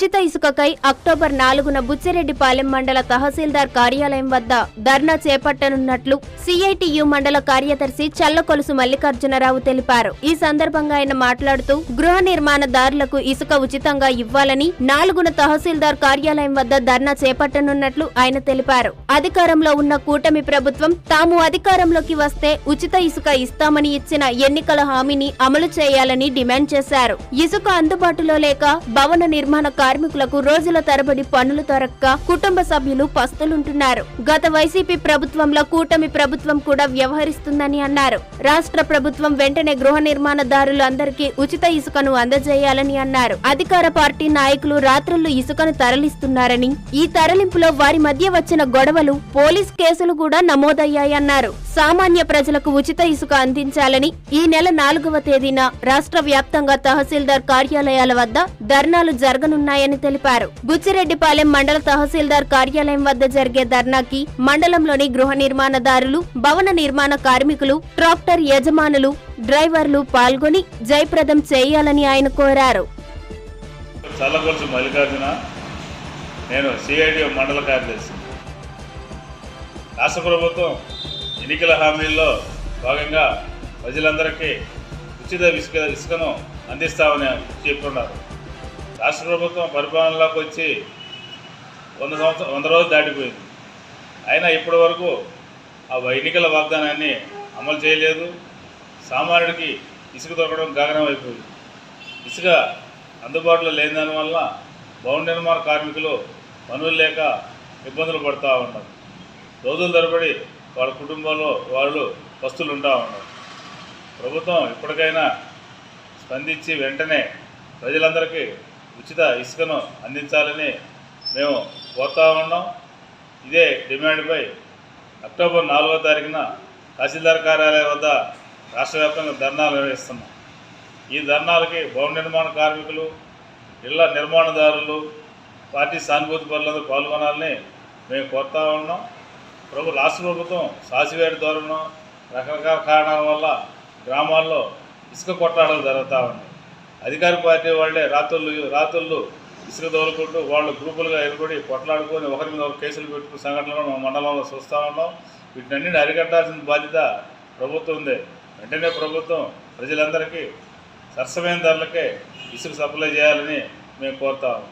ఉచిత ఇసుకకై అక్టోబర్ నాలుగున బుచ్చిరెడ్డిపాలెం మండల తహసీల్దార్ కార్యాలయం వద్ద ధర్నా చేపట్టనున్నట్లు సిఐటియు మండల కార్యదర్శి చల్లకొలుసు మల్లికార్జునరావు తెలిపారు. ఈ సందర్భంగా ఆయన మాట్లాడుతూ గృహ నిర్మాణదారులకు ఇసుక ఉచితంగా ఇవ్వాలని నాలుగున తహసీల్దార్ కార్యాలయం వద్ద ధర్నా చేపట్టనున్నట్లు ఆయన తెలిపారు. అధికారంలో ఉన్న కూటమి ప్రభుత్వం తాము అధికారంలోకి వస్తే ఉచిత ఇసుక ఇస్తామని ఇచ్చిన ఎన్నికల హామీని అమలు చేయాలని డిమాండ్ చేశారు. ఇసుక అందుబాటులో లేక భవన నిర్మాణ కార్మికులకు రోజుల తరబడి పనులు దొరక్క కుటుంబ సభ్యులు పస్తులుంటున్నారు. గత వైసీపీ ప్రభుత్వంలో కూటమి ప్రభుత్వం కూడా వ్యవహరిస్తుందని అన్నారు. రాష్ట్ర ప్రభుత్వం వెంటనే గృహ నిర్మాణదారులు అందరికీ ఉచిత ఇసుకను అందజేయాలని అన్నారు. అధికార పార్టీ నాయకులు రాత్రులు ఇసుకను తరలిస్తున్నారని ఈ తరలింపులో వారి మధ్య వచ్చిన గొడవలు పోలీస్ కేసులు కూడా నమోదయ్యాయన్నారు. సామాన్య ప్రజలకు ఉచిత ఇసుక అందించాలని ఈ నెల నాలుగవ తేదీన రాష్ట్ర వ్యాప్తంగా తహసీల్దార్ కార్యాలయాల వద్ద ధర్నాలు ఉన్నాయని తెలిపారు. బుచ్చిరెడ్డిపాలెం మండల తహసీల్దార్ కార్యాలయం వద్ద జరిగే ధర్నాకి మండలంలోని గృహ నిర్మాణదారులు భవన నిర్మాణ కార్మికులు ట్రాక్టర్ యజమానులు డ్రైవర్లు పాల్గొని జయప్రదం చేయాలని ఆయన కోరారు. చల్లకొలుసు మల్లికార్జున నేను సిఐడి మండల కార్యదర్శి. రాష్ట్ర ప్రభుత్వం ఎన్నికల హామీల్లో భాగంగా ప్రజలందరికీ ఉచిత ఇసుక ఇసుకను అందిస్తామని చెప్తున్నారు రాష్ట్ర ప్రభుత్వం పరిపాలనలోకి వచ్చి వంద సంవత్సరం వంద రోజులు దాటిపోయింది. అయినా ఇప్పటి వరకు ఆ ఎన్నికల వాగ్దానాన్ని అమలు చేయలేదు. సామాన్యుడికి ఇసుక దొరకడం గగనం అయిపోయింది ఇసుక అందుబాటులో లేని దానివల్ల భవన నిర్మాణ కార్మికులు పనులు లేక ఇబ్బందులు పడుతూ ఉంటారు రోజుల తరబడి వాళ్ళ కుటుంబంలో వాళ్ళు వస్తువులు ఉంటా ఉన్నారు. ప్రభుత్వం ఇప్పటికైనా స్పందించి వెంటనే ప్రజలందరికీ ఉచిత ఇసుకను అందించాలని మేము కోరుతా ఉన్నాం. ఇదే డిమాండ్పై అక్టోబర్ నాలుగో తారీఖున తహసీల్దార్ కార్యాలయం వద్ద రాష్ట్ర వ్యాప్తంగా ధర్నాలు నిర్వహిస్తున్నాం. ఈ ధర్నాలకి భవన నిర్మాణ కార్మికులు ఇళ్ళ నిర్మాణదారులు పార్టీ సానుభూతి పనులందరూ పాల్గొనాలని మేము కోరుతా ఉన్నాం. ప్రభు రాష్ట్ర ప్రభుత్వం సాసివేడి ధోరణం రకరకాల కారణాల వల్ల గ్రామాల్లో ఇసుక కొట్టాడలు జరుగుతూ ఉన్నాయి. అధికార పార్టీ వాళ్ళే రాత్రులు రాత్రులు ఇసుక తోలుకుంటూ వాళ్ళు గ్రూపులుగా ఏర్పడి కొట్లాడుకొని ఒకరి మీద ఒక కేసులు పెట్టుకున్న సంఘటనలు మా మండలంలో చూస్తూ ఉన్నాం. వీటినన్నింటిని అరికట్టాల్సిన బాధ్యత ప్రభుత్వం ఉంది. వెంటనే ప్రభుత్వం ప్రజలందరికీ సరసమైన ధరలకే ఇసుక సప్లై చేయాలని మేము కోరుతాము